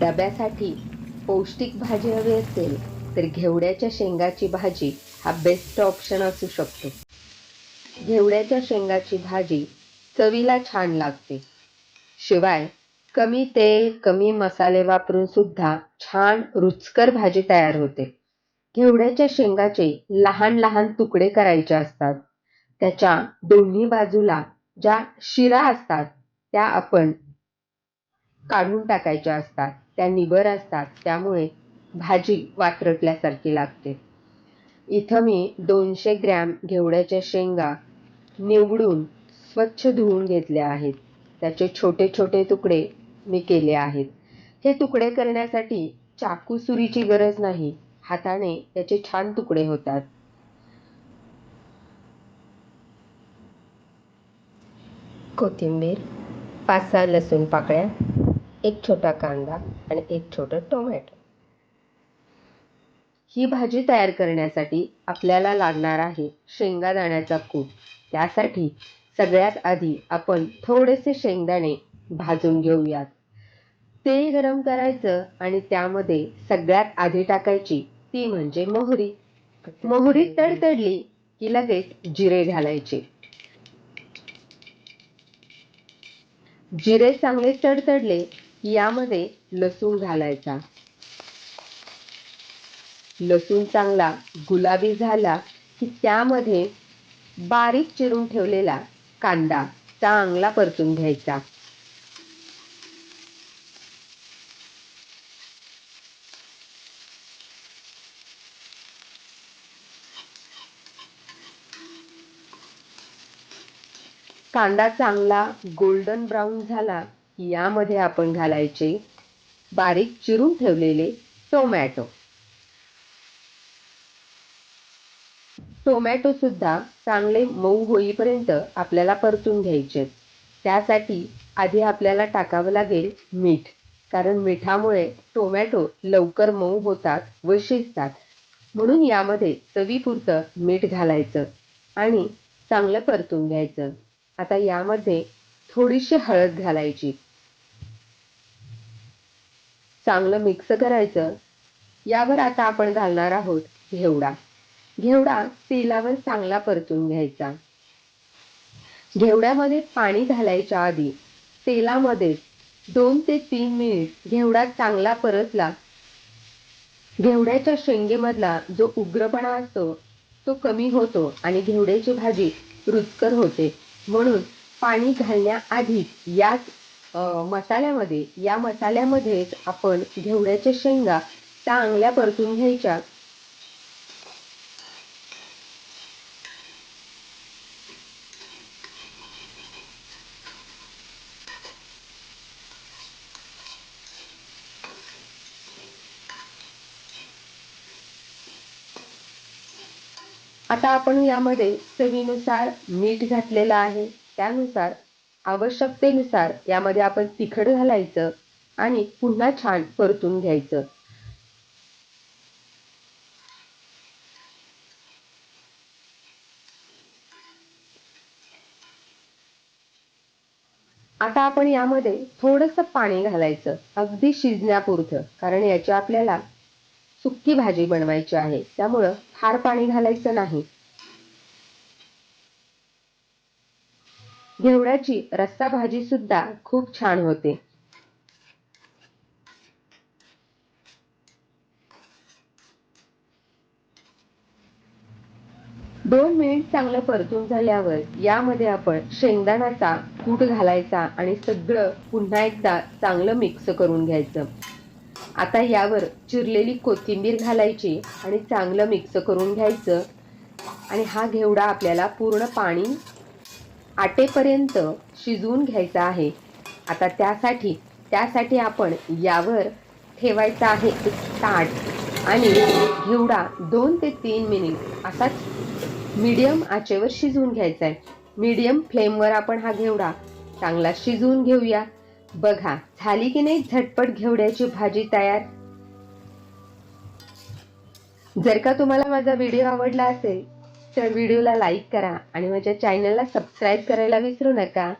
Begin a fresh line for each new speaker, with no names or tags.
डब्यासाठी पौष्टिक भाजी हवी असेल तर घेवड्याच्या शेंगाची भाजी हा बेस्ट ऑप्शन असू शकतो. घेवड्याच्या शेंगाची भाजी चवीला छान लागते. शिवाय कमी तेल कमी मसाले वापरून सुद्धा छान रुचकर भाजी तयार होते. घेवड्याच्या शेंगाचे लहान लहान तुकडे करायचे असतात. त्याच्या दोन्ही बाजूला ज्या शिरा असतात त्या आपण काढून टाकायच्या असतात. त्या निबर असतात. त्यामुळे भाजी वात्रटल्यासारखी लागते. इथं मी दोनशे ग्रॅम घेवड्याच्या शेंगा निवडून स्वच्छ धुवून घेतल्या आहेत. त्याचे छोटे छोटे तुकडे मी केले आहेत. हे तुकडे करण्यासाठी चाकू सुरीची गरज नाही. हाताने त्याचे छान तुकडे होतात. कोथिंबीर पाच सहा लसूण पाकळ्या एक छोटा कांदा आणि एक छोटं टोमॅटो. ही भाजी तयार करण्यासाठी आपल्याला लागणार आहे शेंगादाण्याचा कूट त्यासाठी सगळ्यात आधी आपण थोडेसे शेंगदाणे भाजून घेऊयात. तेल गरम करायचं आणि त्यामध्ये सगळ्यात आधी टाकायची ती म्हणजे मोहरी. मोहरी तडतडली की लगेच जिरे घालायचे. जिरे चांगले तडतडले यामध्ये लसूण घालायचा. लसूण चांगला गुलाबी झाला की त्यामध्ये बारीक चिरून ठेवलेला कांदा चांगला परतून घ्यायचा. कांदा चांगला गोल्डन ब्राऊन झाला की यामध्ये आपण घालायचे बारीक चिरून ठेवलेले टोमॅटो. टोमॅटो सुद्धा चांगले मऊ होईपर्यंत आपल्याला परतून घ्यायचे त्यासाठी आधी आपल्याला टाकावं लागेल मीठ कारण मिठामुळे टोमॅटो लवकर मऊ होतात व शिजतात. म्हणून यामध्ये चवीपुरतं मीठ घालायचं आणि चांगलं परतून घ्यायचं. आता यामध्ये थोडीशी हळद घालायची. चांगलं मिक्स करायचं यावर आता आपण घालणार आहोत घेवडा. घेवडा तेलावर चांगला परतून घ्यायचा. घेवड्यामध्ये पाणी घालायच्या आधी तेलामध्ये दोन ते तीन मिनिट घेवडा चांगला परतला. घेवड्याच्या शेंगेमधला जो उग्रपणा असतो तो कमी होतो आणि घेवड्याची भाजी रुचकर होते. म्हणून पाणी घालण्याआधी याच मसाल्यामध्ये. या मसाल्यामध्येच आपण घेवड्याच्या शेंगा चांगल्या परतून घ्यायच्या. आता आपण यामध्ये चवीनुसार मीठ घातलेलं आहे. त्यानुसार आवश्यकतेनुसार यामध्ये आपण तिखट घालायचं आणि पुन्हा छान परतून घ्यायचं. आता आपण यामध्ये थोडस पाणी घालायचं अगदी शिजण्यापुरतं कारण याची आपल्याला सुक्की भाजी बनवायची आहे. त्यामुळं फार पाणी घालायचं नाही. घेवड्याची रस्सा भाजी सुद्धा खूप छान होते. दोन मिनिट चांगलं परतून झाल्यावर यामध्ये आपण शेंगदाण्याचा कूट घालायचा आणि सगळं पुन्हा एकदा चांगलं मिक्स करून घ्यायचं. आता यावर चिरलेली कोथिंबीर घालायची आणि चांगलं मिक्स करून घ्यायचं. आणि हा घेवडा आपल्याला पूर्ण पाणी आटेपर्यंत शिजवून घ्यायचा आहे. आता त्यासाठी त्यासाठी आपण यावर ठेवायचा आहे एक ताट आणि घेवडा दोन ते तीन मिनिट असाच मीडियम आचेवर शिजवून घ्यायचा आहे. मीडियम फ्लेमवर आपण हा घेवडा चांगला शिजवून घेऊया. बघा झाली की नाही झटपट घेवड्याची भाजी तयार? जर का तुम्हाला माझा व्हिडिओ आवडला असेल तर व्हिडिओला लाईक करा आणि माझ्या चॅनलला सबस्क्राईब करायला विसरू नका.